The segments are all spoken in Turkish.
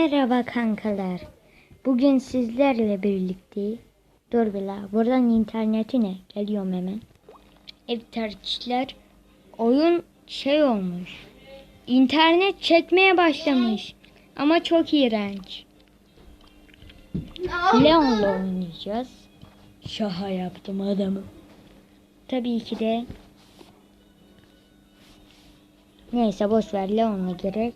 Merhaba kankalar. Bugün sizlerle birlikte Dur. Buradan interneti ne? Geliyorum hemen. Evet arkadaşlar. Oyun şey olmuş. İnternet çekmeye başlamış. Ama çok iğrenç. Leon'la oynayacağız. Şaha yaptım adamı. Tabii ki de Neyse boş ver Leon'la gerek.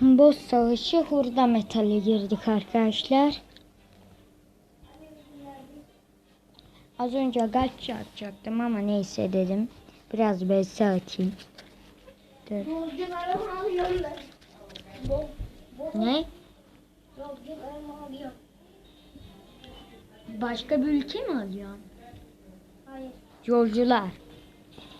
Boss savaşı hurda metali girdik arkadaşlar. Az önce gacha atacaktım ama neyse dedim. Biraz BS atayım. Dur. Ne? Başka bir ülke mi alıyorsun? Hayır. Yolcular.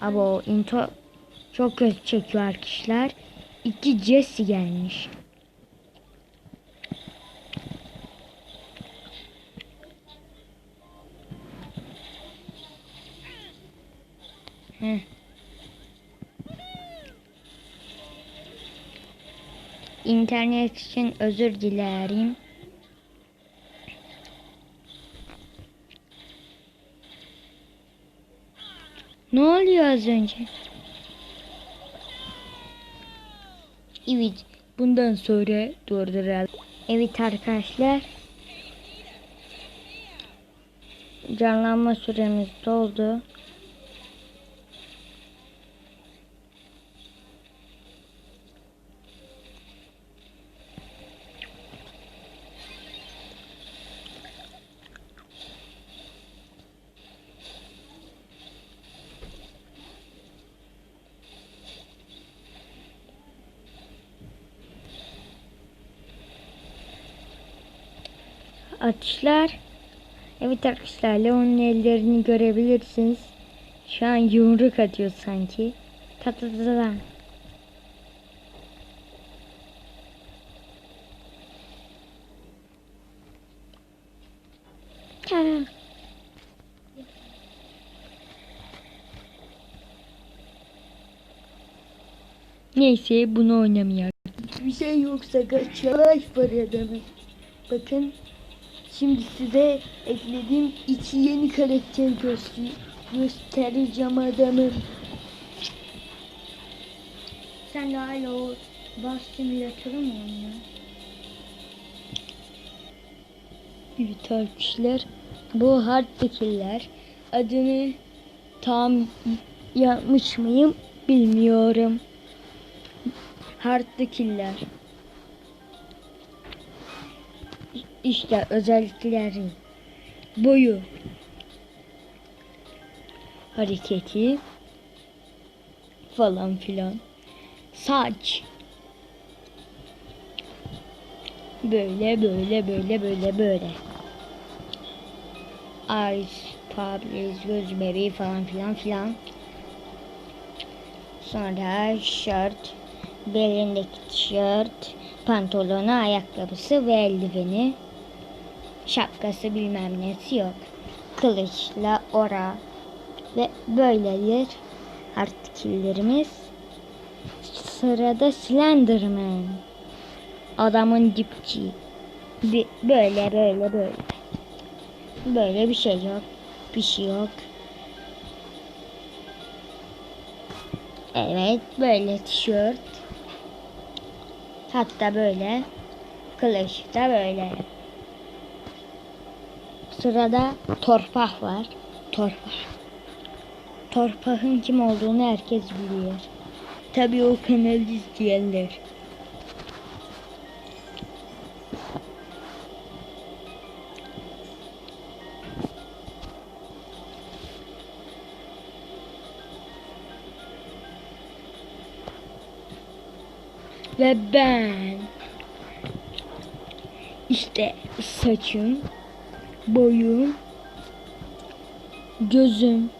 Abo intro çok kötü çekiyor arkadaşlar. İki Jesse gelmiş. Heh. İnternet için özür dilerim. Ne oluyor az önce? Evet, bundan sonra durduralım. Evet arkadaşlar. Canlanma süremiz doldu. Atışlar. Evet arkadaşlar Leon'un ellerini görebilirsiniz. Şu an yumruk atıyor sanki. Tatlıdan. Neyse bunu oynamayalım. Bir şey yoksa kaç life var adamın. Bakın şimdi size eklediğim iki yeni karakter göster göstereceğim adamın. Sen de hala o bas simülatörü mü oynuyorsun? Evet arkadaşlar bu hard tekiller adını tam yapmış mıyım bilmiyorum. Hard İşte özellikleri boyu. Hareketi falan filan. Saç. Böyle böyle böyle böyle böyle. Eyes pupils göz bebeği falan filan filan. Sonra şort belindeki tişört pantolonu ayakkabısı ve eldiveni şapkası bilmem nesi yok. Kılıçla ora ve böyledir artiküllerimiz. Sırada Slenderman. Adamın dipçi. Böyle böyle böyle. Böyle bir şey yok. Bir şey yok. Evet böyle tişört. Hatta böyle. Kılıç da böyle. Sırada Torpah var. Torpah. Torpah'ın kim olduğunu herkes biliyor. Tabii o kanalı izleyenler. Ve ben işte saçım, boyum, gözüm,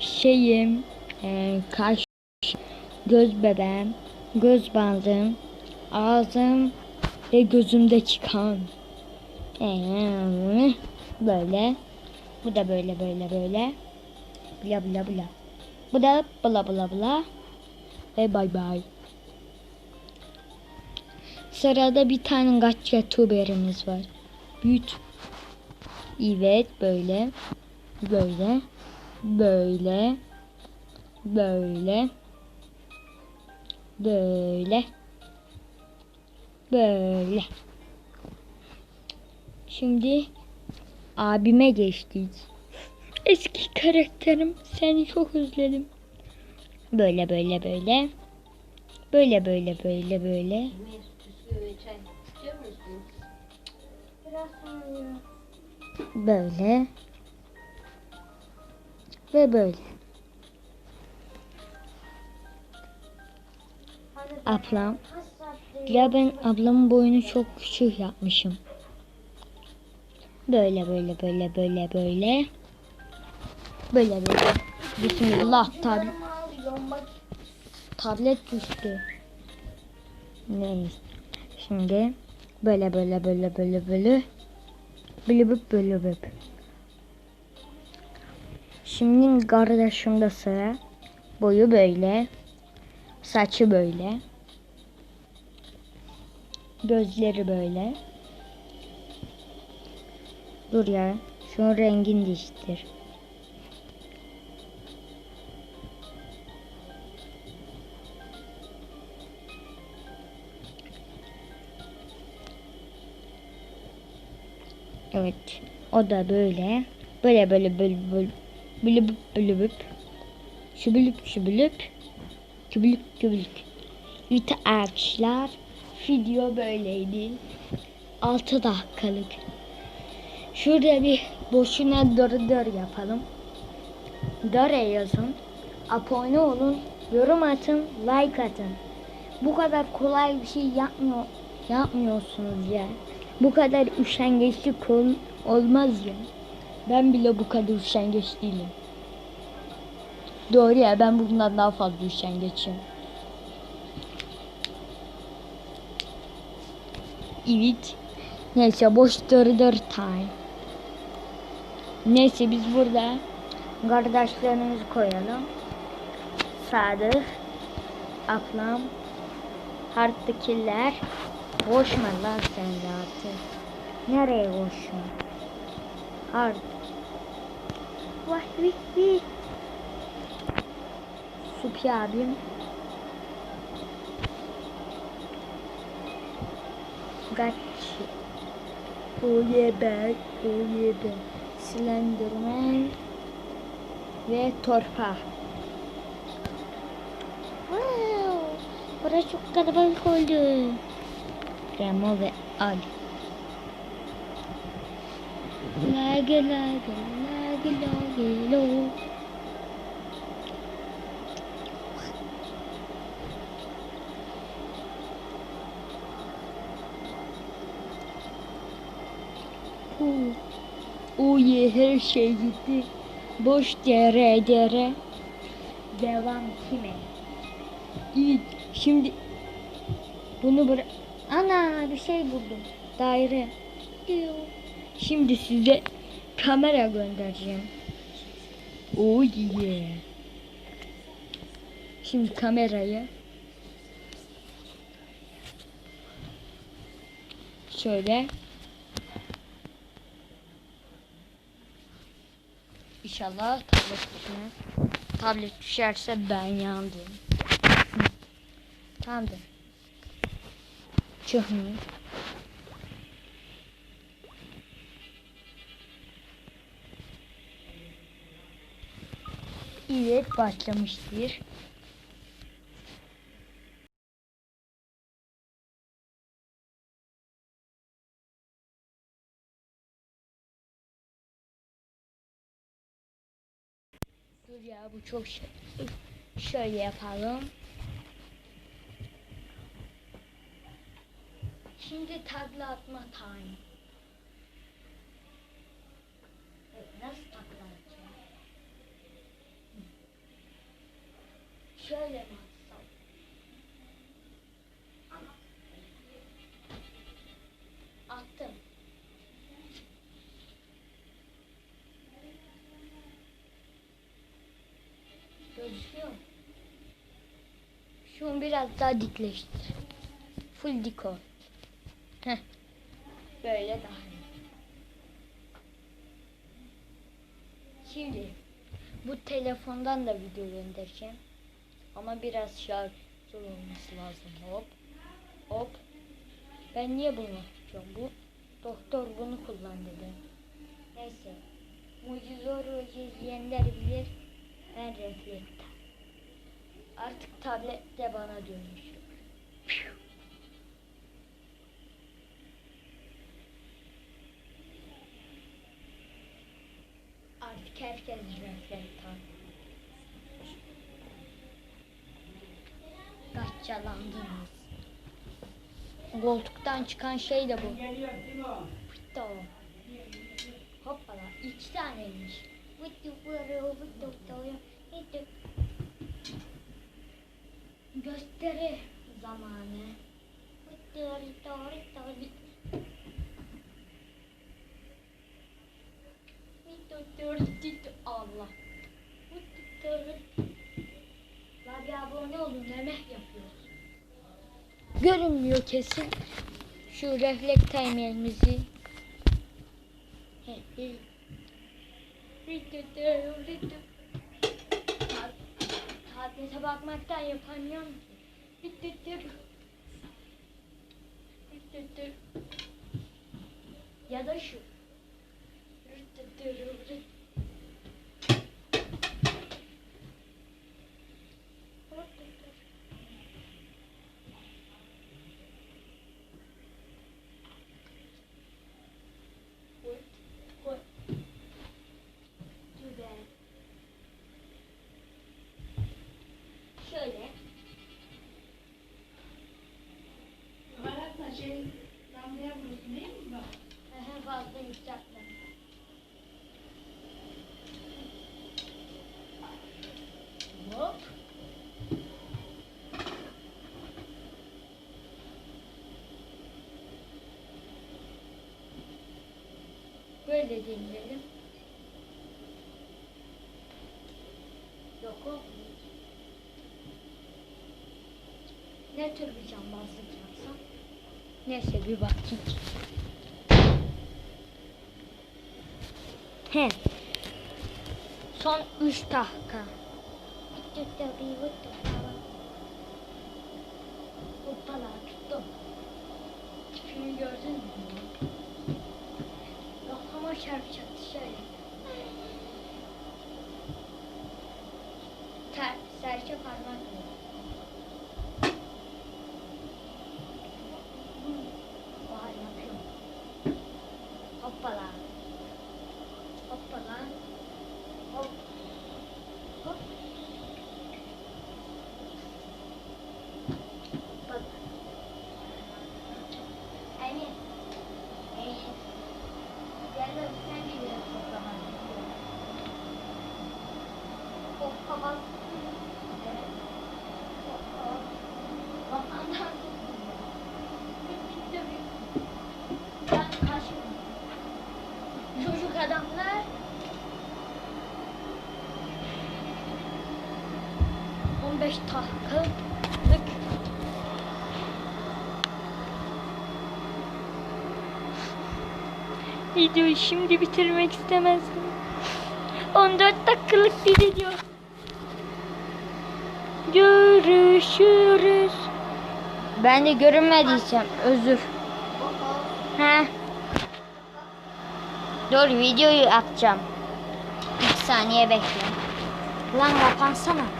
şeyim, e, kaş, göz bebeğim, göz bandım, ağzım ve gözümdeki kan. E, böyle. Bu da böyle böyle böyle. Bla bla bla. Bu da bla bla bla. Ve bay bay. Sırada bir tane kaç youtuberimiz var. Büyüt. Evet böyle. Böyle. Böyle. Böyle. Böyle. Böyle. Şimdi abime geçtik. Eski karakterim seni çok özledim. Böyle böyle böyle. Böyle böyle böyle böyle. Biraz sonra. Böyle. Ve böyle. Ablam. Ya ben ablamın boyunu çok küçük yapmışım. Böyle böyle böyle böyle böyle. Böyle böyle. Bismillah tab Yıllarımı alıyorum bak. tablet düştü. Neyse. Şimdi böyle böyle böyle böyle böyle. Böyle böyle. Şimdi kardeşimde sıra. Boyu böyle. Saçı böyle. Gözleri böyle. Dur ya. Şunun rengini değiştir. Evet. O da böyle. Böyle böyle böyle böyle. Bülüp bülüp. Şübülüp şübülüp. Kübülük kübülük. Evet arkadaşlar. Video böyleydi. 6 dakikalık. Şurada bir boşuna dörü dör yapalım. Döre yazın. Abone olun. Yorum atın. Like atın. Bu kadar kolay bir şey yapmıyor, yapmıyorsunuz ya. Bu kadar üşengeçlik ol, olmaz ya. Ben bile bu kadar üşengeç değilim. Doğru ya ben bundan daha fazla üşengeçim. Evet. Neyse boş dır dır time. Neyse biz burada kardeşlerimizi koyalım. Sadık, ablam, Hart'takiler. Boşma lan sen de artık. Nereye boşma? Hart. Vay vay vay. Supi abim. Kaç. Oh yeah ben. Oh. Slenderman. Ve Torpa. Wow. Burası çok kalabalık oldu. Remo ve Ali. Lage lage lage lage lo. Oh yeah, her şey gitti. Boş dere dere. Devam kime? Evet, şimdi bunu bırak. Ana bir şey buldum. Daire. Diyor. Şimdi size kamera göndereceğim. Oh yeah. Şimdi kamerayı şöyle İnşallah tablet düşmez. Tablet düşerse ben yandım. Tamamdır. Çıkmıyor. Evet başlamıştır. Dur ya bu çok şey. Şöyle yapalım. Şimdi takla atma time. Nasıl takla atacağım? Şöyle mi atsam? Attım. Gözüküyor? Şunu biraz daha dikleştir. Full dik ol. Heh. Böyle daha iyi. Şimdi bu telefondan da video göndereceğim. Ama biraz şarj olması lazım. Hop. Hop. Ben niye bunu tutuyorum? Bu doktor bunu kullan dedi. Neyse. Mucizor ve izleyenler bilir. Ben reflekte. Artık tablet de bana dönüşüyor. Herkes reflekte. Kaçalandınız. Koltuktan çıkan şey de bu. Bitti o. Hoppala iki taneymiş. Vıttı vıttı. Gösteri zamanı. Allah. La bir abone olun yemek yapıyoruz. Görünmüyor kesin. Şu refleks timer'imizi. Tablete bakmaktan yapamıyorum ki. Ya da şu. Güzel. Şöyle. Baharatla şey vurursun değil mi bak? Fazla yükseltme. Hop. Böyle deneyelim. Yok o. Ne tür bir cambazlık yapsam? Neyse bir bakayım. He. Son 3 dakika. Hoppala tuttum. Tipimi gördün mü? Kafama çarpacaktı şöyle. Ter, serçe parmak mı? Vay yapıyorum. Hoppala. Hoppala. Hop. Hop. Bak. Emin. Emin. Gel de sen de biraz toplaman istiyorum. Hoppa bas. Evet. Hoppa. Kafandan tutmuyor. Bitti mi? Ben kaçmıyorum. Çocuk adamlar 15 dakikalık Videoyu şimdi bitirmek istemezdim. 14 dakikalık bir video. Görüşürüz. Ben de görünmediysem özür. He. Dur videoyu atacağım. Bir saniye bekle. Lan kapansana.